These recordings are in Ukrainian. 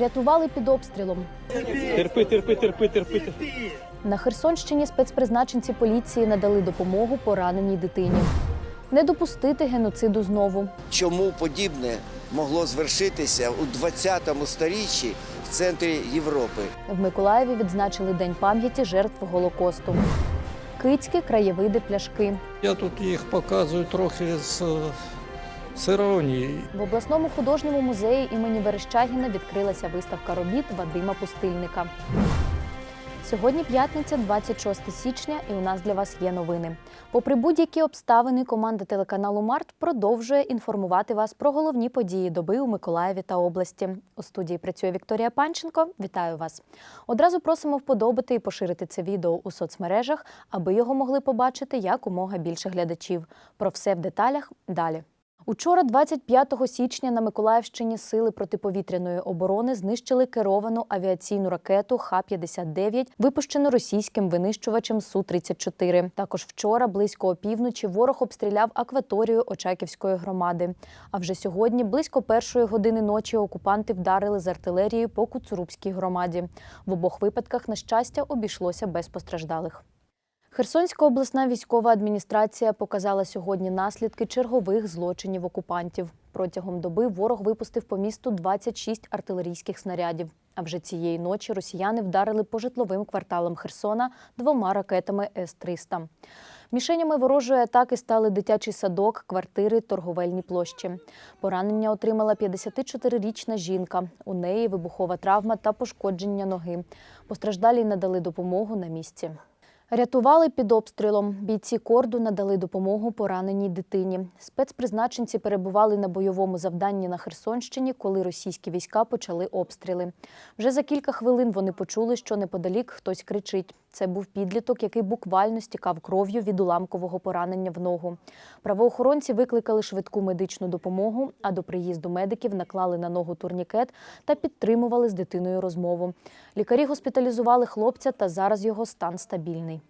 Рятували під обстрілом. Терпи, терпи, терпи, терпи. На Херсонщині спецпризначенці поліції надали допомогу пораненій дитині. Не допустити геноциду знову. чому подібне могло звершитися у 20-му сторіччі в центрі Європи. В Миколаєві відзначили День пам'яті жертв Голокосту. Кицькі краєвиди пляшки. Я тут їх показую трохи з, з іронією. В обласному художньому музеї імені Верещагіна відкрилася виставка робіт Вадима Пустильника. Сьогодні п'ятниця, 26 січня, і у нас для вас є новини. Попри будь-які обставини, команда телеканалу Март продовжує інформувати вас про головні події доби у Миколаєві та області. У студії працює Вікторія Панченко. Вітаю вас. Одразу просимо вподобати і поширити це відео у соцмережах, аби його могли побачити якомога більше глядачів. Про все в деталях далі. Учора, 25 січня, на Миколаївщині сили протиповітряної оборони знищили керовану авіаційну ракету Х-59, випущену російським винищувачем Су-34. Також вчора, близько опівночі, ворог обстріляв акваторію Очаківської громади. А вже сьогодні, близько першої години ночі, окупанти вдарили з артилерії по Куцурубській громаді. В обох випадках, на щастя, обійшлося без постраждалих. Херсонська обласна військова адміністрація показала сьогодні наслідки чергових злочинів окупантів. Протягом доби ворог випустив по місту 26 артилерійських снарядів. А вже цієї ночі росіяни вдарили по житловим кварталам Херсона двома ракетами С-300. Мішенями ворожої атаки стали дитячий садок, квартири, торговельні площі. Поранення отримала 54-річна жінка. У неї вибухова травма та пошкодження ноги. Постраждалі надали допомогу на місці. Рятували під обстрілом. Бійці корду надали допомогу пораненій дитині. Спецпризначенці перебували на бойовому завданні на Херсонщині, коли російські війська почали обстріли. Вже за кілька хвилин вони почули, що неподалік хтось кричить. Це був підліток, який буквально стікав кров'ю від уламкового поранення в ногу. Правоохоронці викликали швидку медичну допомогу, а до приїзду медиків наклали на ногу турнікет та підтримували з дитиною розмову. Лікарі госпіталізували хлопця, та зараз його стан стабільний.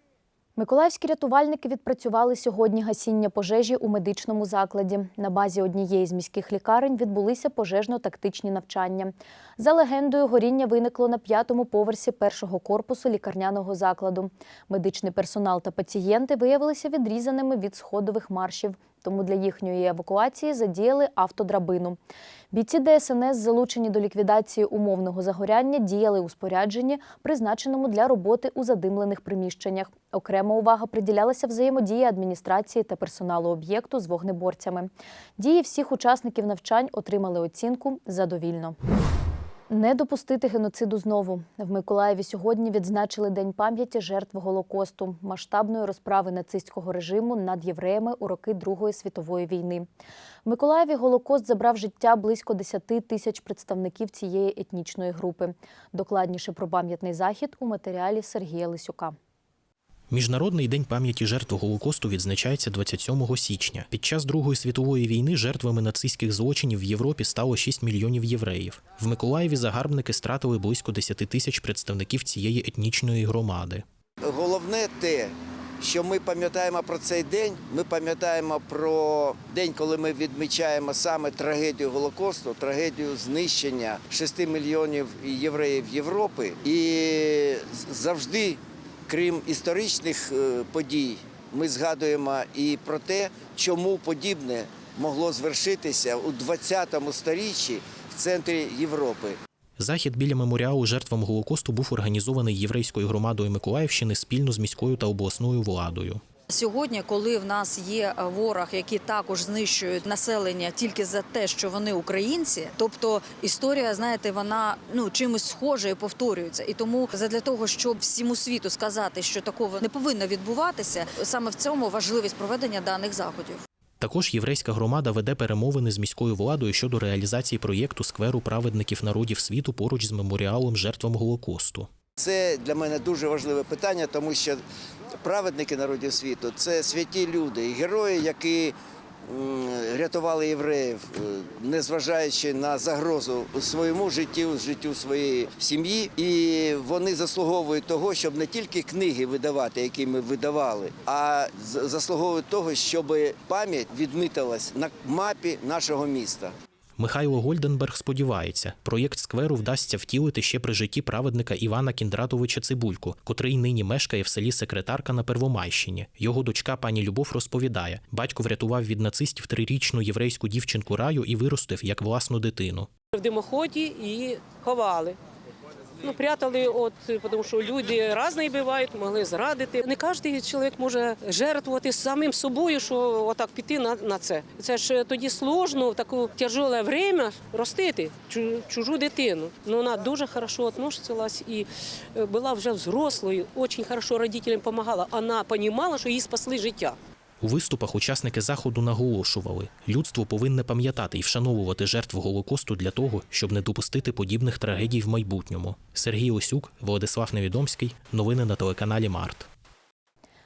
Миколаївські рятувальники відпрацювали сьогодні гасіння пожежі у медичному закладі. На базі однієї з міських лікарень відбулися пожежно-тактичні навчання. За легендою, горіння виникло на п'ятому поверсі першого корпусу лікарняного закладу. Медичний персонал та пацієнти виявилися відрізаними від сходових маршів, тому для їхньої евакуації задіяли автодрабину. Бійці ДСНС, залучені до ліквідації умовного загоряння, діяли у спорядженні, призначеному для роботи у задимлених приміщеннях. Окрема увага приділялася взаємодії адміністрації та персоналу об'єкту з вогнеборцями. Дії всіх учасників навчань отримали оцінку задовільно. Не допустити геноциду знову в Миколаєві сьогодні відзначили День пам'яті жертв Голокосту, масштабної розправи нацистського режиму над євреями у роки Другої світової війни. В Миколаєві Голокост забрав життя близько 10 тисяч представників цієї етнічної групи. Докладніше про пам'ятний захід у матеріалі Сергія Лисюка. Міжнародний день пам'яті жертв Голокосту відзначається 27 січня. Під час Другої світової війни жертвами нацистських злочинів в Європі стало 6 мільйонів євреїв. В Миколаєві загарбники стратили близько 10 тисяч представників цієї етнічної громади. Головне те, що ми пам'ятаємо про цей день. Ми пам'ятаємо про день, коли ми відмічаємо саме трагедію Голокосту, трагедію знищення 6 мільйонів євреїв Європи. І завжди, крім історичних е, подій, ми згадуємо і про те, чому подібне могло звершитися у 20 сторіччі в центрі Європи. Захід біля меморіалу жертвам Голокосту був організований єврейською громадою Миколаївщини спільно з міською та обласною владою. Сьогодні, коли в нас є ворог, які також знищують населення тільки за те, що вони українці, тобто історія, знаєте, вона ну чимось схоже і повторюється. І тому задля того, щоб всьому світу сказати, що такого не повинно відбуватися, саме в цьому важливість проведення даних заходів. Також єврейська громада веде перемовини з міською владою щодо реалізації проєкту скверу праведників народів світу поруч з меморіалом жертвам Голокосту. Це для мене дуже важливе питання, тому що праведники народів світу це святі люди і герої, які рятували євреїв, е, незважаючи на загрозу своєму життю, життю своєї сім'ї. І вони заслуговують того, щоб не тільки книги видавати, які ми видавали, а заслуговують того, щоб пам'ять відмітилась на мапі нашого міста. Михайло Гольденберг сподівається, проєкт скверу вдасться втілити ще при житті праведника Івана Кіндратовича Цибульку, котрий нині мешкає в селі Секретарка на Первомайщині. Його дочка пані Любов розповідає: батько врятував від нацистів трирічну єврейську дівчинку раю і виростив як власну дитину. в димоході її ховали. Ну, прятали, от, тому що люди різні бувають, могли зрадити. Не кожен чоловік може жертвувати самим собою, що отак піти на, на це. Це ж тоді сложно в таке тяжеле время ростити чу- чужу дитину. Ну, вона дуже хорошо відносилась і е, була вже взрослою, дуже хорошо родителям допомагала. Вона розуміла, що їй спасли життя. У виступах учасники заходу наголошували, людство повинне пам'ятати і вшановувати жертв Голокосту для того, щоб не допустити подібних трагедій в майбутньому. Сергій Осюк, Владислав Невідомський. Новини на телеканалі Март.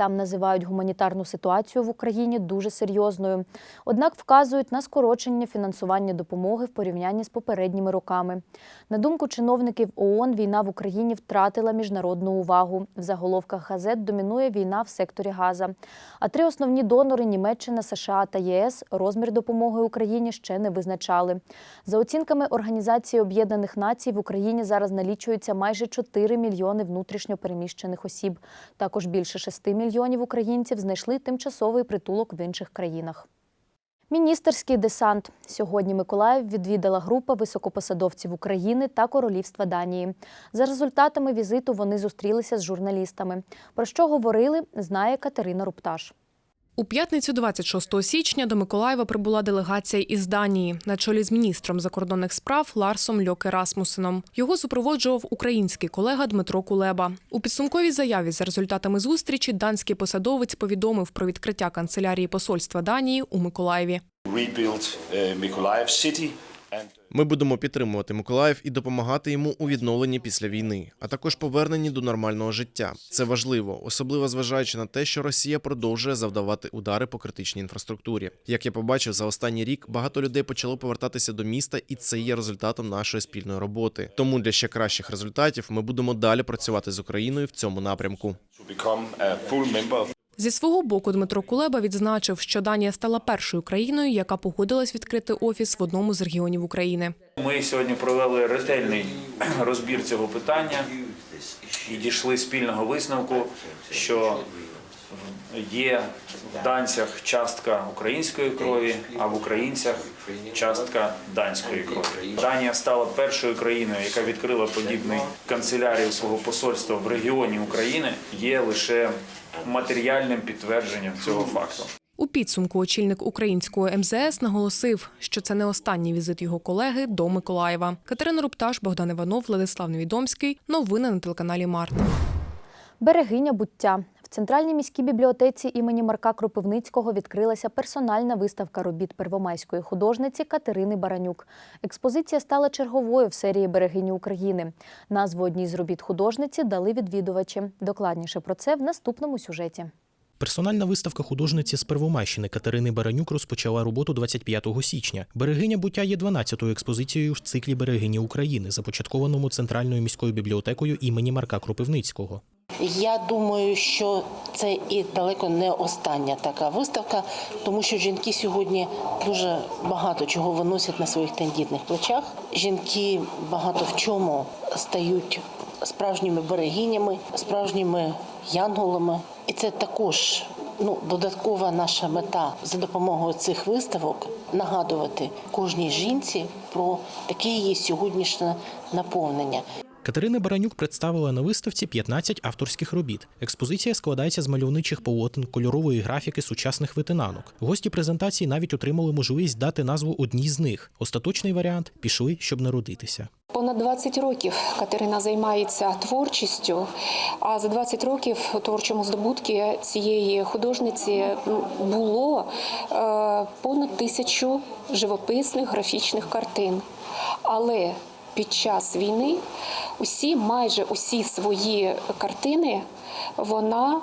Там називають гуманітарну ситуацію в Україні дуже серйозною. Однак вказують на скорочення фінансування допомоги в порівнянні з попередніми роками. На думку чиновників ООН, війна в Україні втратила міжнародну увагу. В заголовках газет домінує війна в секторі Газа. А три основні донори Німеччина, США та ЄС розмір допомоги Україні ще не визначали. За оцінками Організації Об'єднаних Націй в Україні зараз налічується майже 4 мільйони внутрішньо переміщених осіб. Також більше 6 мільйонів українців знайшли тимчасовий притулок в інших країнах. Міністерський десант сьогодні Миколаїв відвідала група високопосадовців України та Королівства Данії. За результатами візиту вони зустрілися з журналістами. Про що говорили, знає Катерина Рупташ. У п'ятницю 26 січня до Миколаєва прибула делегація із Данії на чолі з міністром закордонних справ Ларсом Льоке Расмусеном. Його супроводжував український колега Дмитро Кулеба. У підсумковій заяві за результатами зустрічі данський посадовець повідомив про відкриття канцелярії посольства Данії у Миколаєві. rebuild Mykolaiv city and Ми будемо підтримувати Миколаїв і допомагати йому у відновленні після війни, а також поверненні до нормального життя. Це важливо, особливо зважаючи на те, що Росія продовжує завдавати удари по критичній інфраструктурі. Як я побачив за останній рік, багато людей почало повертатися до міста, і це є результатом нашої спільної роботи. Тому для ще кращих результатів ми будемо далі працювати з Україною в цьому напрямку. Зі свого боку Дмитро Кулеба відзначив, що Данія стала першою країною, яка погодилась відкрити офіс в одному з регіонів України. Ми сьогодні провели ретельний розбір цього питання і дійшли спільного висновку, що є в данцях частка української крові, а в українцях частка данської крові. Данія стала першою країною, яка відкрила подібний канцелярію свого посольства в регіоні України. Є лише матеріальним підтвердженням цього факту. У підсумку очільник українського МЗС наголосив, що це не останній візит його колеги до Миколаєва. Катерина Рупташ, Богдан Іванов, Владислав Невідомський. Новини на телеканалі Март. Берегиня буття. Центральній міській бібліотеці імені Марка Кропивницького відкрилася персональна виставка робіт первомайської художниці Катерини Баранюк. Експозиція стала черговою в серії Берегині України. Назву одній з робіт художниці дали відвідувачі. Докладніше про це в наступному сюжеті. Персональна виставка художниці з Первомайщини Катерини Баранюк розпочала роботу 25 січня. Берегиня буття є 12-ю експозицією в циклі Берегині України, започаткованому центральною міською бібліотекою імені Марка Кропивницького. Я думаю, що це і далеко не остання така виставка, тому що жінки сьогодні дуже багато чого виносять на своїх тендітних плечах. Жінки багато в чому стають справжніми берегинями, справжніми янголами. І це також ну, додаткова наша мета за допомогою цих виставок нагадувати кожній жінці про таке її сьогоднішнє наповнення. Катерина Баранюк представила на виставці 15 авторських робіт. Експозиція складається з мальовничих полотен, кольорової графіки сучасних витинанок. Гості презентації навіть отримали можливість дати назву одній з них. Остаточний варіант пішли, щоб народитися. Понад 20 років Катерина займається творчістю, а за 20 років творчому здобутки цієї художниці ну, було е, понад тисячу живописних графічних картин. Але під час війни усі, майже усі свої картини вона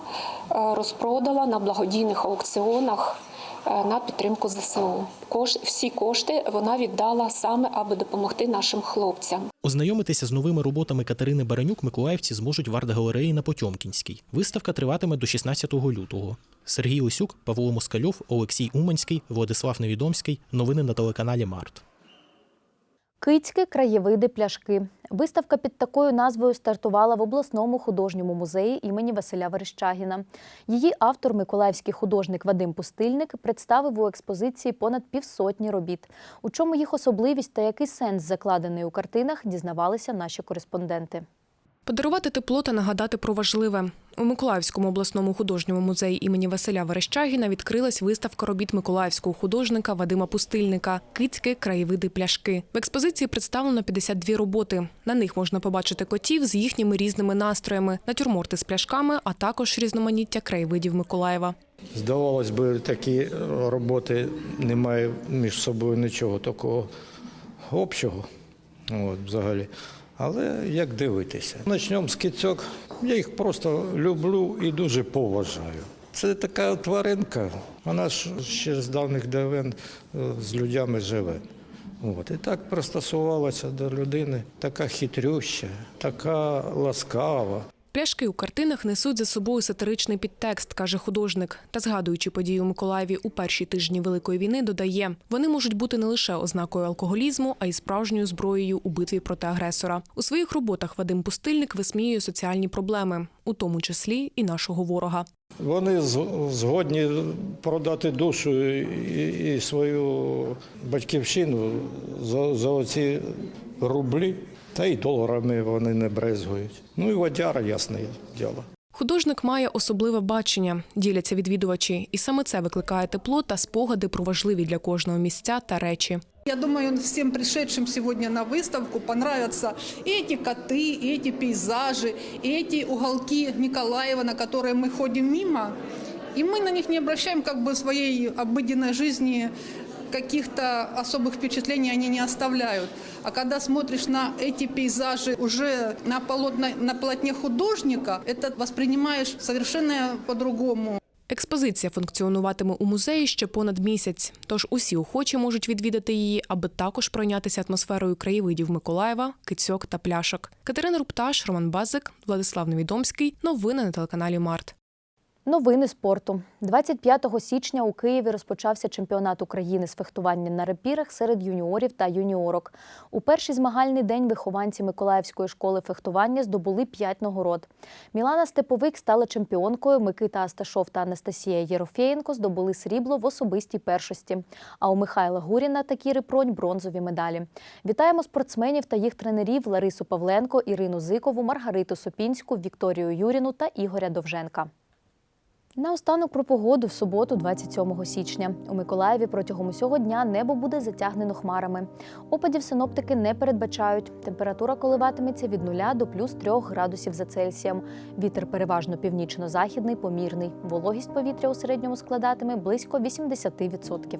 е, розпродала на благодійних аукціонах е, на підтримку ЗСУ. Кош, всі кошти вона віддала саме, аби допомогти нашим хлопцям. Ознайомитися з новими роботами Катерини Баранюк миколаївці зможуть в арт-галереї на Потьомкінській. Виставка триватиме до 16 лютого. Сергій Осюк, Павло Москальов, Олексій Уманський, Владислав Невідомський. Новини на телеканалі Март. Кицьки, краєвиди, пляшки. Виставка під такою назвою стартувала в обласному художньому музеї імені Василя Верещагіна. Її автор, миколаївський художник Вадим Пустильник, представив у експозиції понад півсотні робіт. У чому їх особливість та який сенс закладений у картинах, дізнавалися наші кореспонденти. Подарувати тепло та нагадати про важливе. У Миколаївському обласному художньому музеї імені Василя Верещагіна відкрилась виставка робіт миколаївського художника Вадима Пустильника Кицьки, краєвиди, пляшки. В експозиції представлено 52 роботи. На них можна побачити котів з їхніми різними настроями, натюрморти з пляшками, а також різноманіття краєвидів Миколаєва. Здавалось би, такі роботи не мають між собою нічого такого общого. От, взагалі. Але як дивитися? Почнемо з кицьок. Я їх просто люблю і дуже поважаю. Це така тваринка, вона ж ще з давних давен е, з людьми живе. От. І так пристосувалася до людини, така хитрюща, така ласкава. Пляшки у картинах несуть за собою сатиричний підтекст, каже художник. Та згадуючи події у Миколаєві у перші тижні Великої війни, додає, вони можуть бути не лише ознакою алкоголізму, а й справжньою зброєю у битві проти агресора. У своїх роботах Вадим Пустильник висміює соціальні проблеми, у тому числі і нашого ворога. Вони згодні продати душу і свою батьківщину за, за оці рублі, та й доларами вони не брезгують. Ну і водяра, ясне діло. Художник має особливе бачення, діляться відвідувачі, і саме це викликає тепло та спогади про важливі для кожного місця та речі. Я думаю, всем пришедшим сегодня на выставку понравятся и эти коты, и эти пейзажи, и эти уголки Николаева, на которые мы ходим мимо. И мы на них не обращаем как бы в своей обыденной жизни каких-то особых впечатлений они не оставляют. А когда смотришь на эти пейзажи уже на, полотна, на полотне художника, это воспринимаешь совершенно по-другому. Експозиція функціонуватиме у музеї ще понад місяць, тож усі охочі можуть відвідати її, аби також пройнятися атмосферою краєвидів Миколаєва, кицьок та пляшок. Катерина Рупташ, Роман Базик, Владислав Невідомський. Новини на телеканалі Март. Новини спорту 25 січня у Києві розпочався чемпіонат України з фехтування на рапірах серед юніорів та юніорок. У перший змагальний день вихованці Миколаївської школи фехтування здобули п'ять нагород. Мілана Степовик стала чемпіонкою. Микита Асташов та Анастасія Єрофєєнко здобули срібло в особистій першості. А у Михайла Гуріна та Кіри Пронь бронзові медалі. Вітаємо спортсменів та їх тренерів Ларису Павленко, Ірину Зикову, Маргариту Сопінську, Вікторію Юріну та Ігоря Довженка. Наостанок про погоду в суботу, 27 січня. У Миколаєві протягом усього дня небо буде затягнено хмарами. Опадів синоптики не передбачають. Температура коливатиметься від 0 до плюс 3 градусів за Цельсієм. Вітер переважно північно-західний, помірний. Вологість повітря у середньому складатиме близько 80%.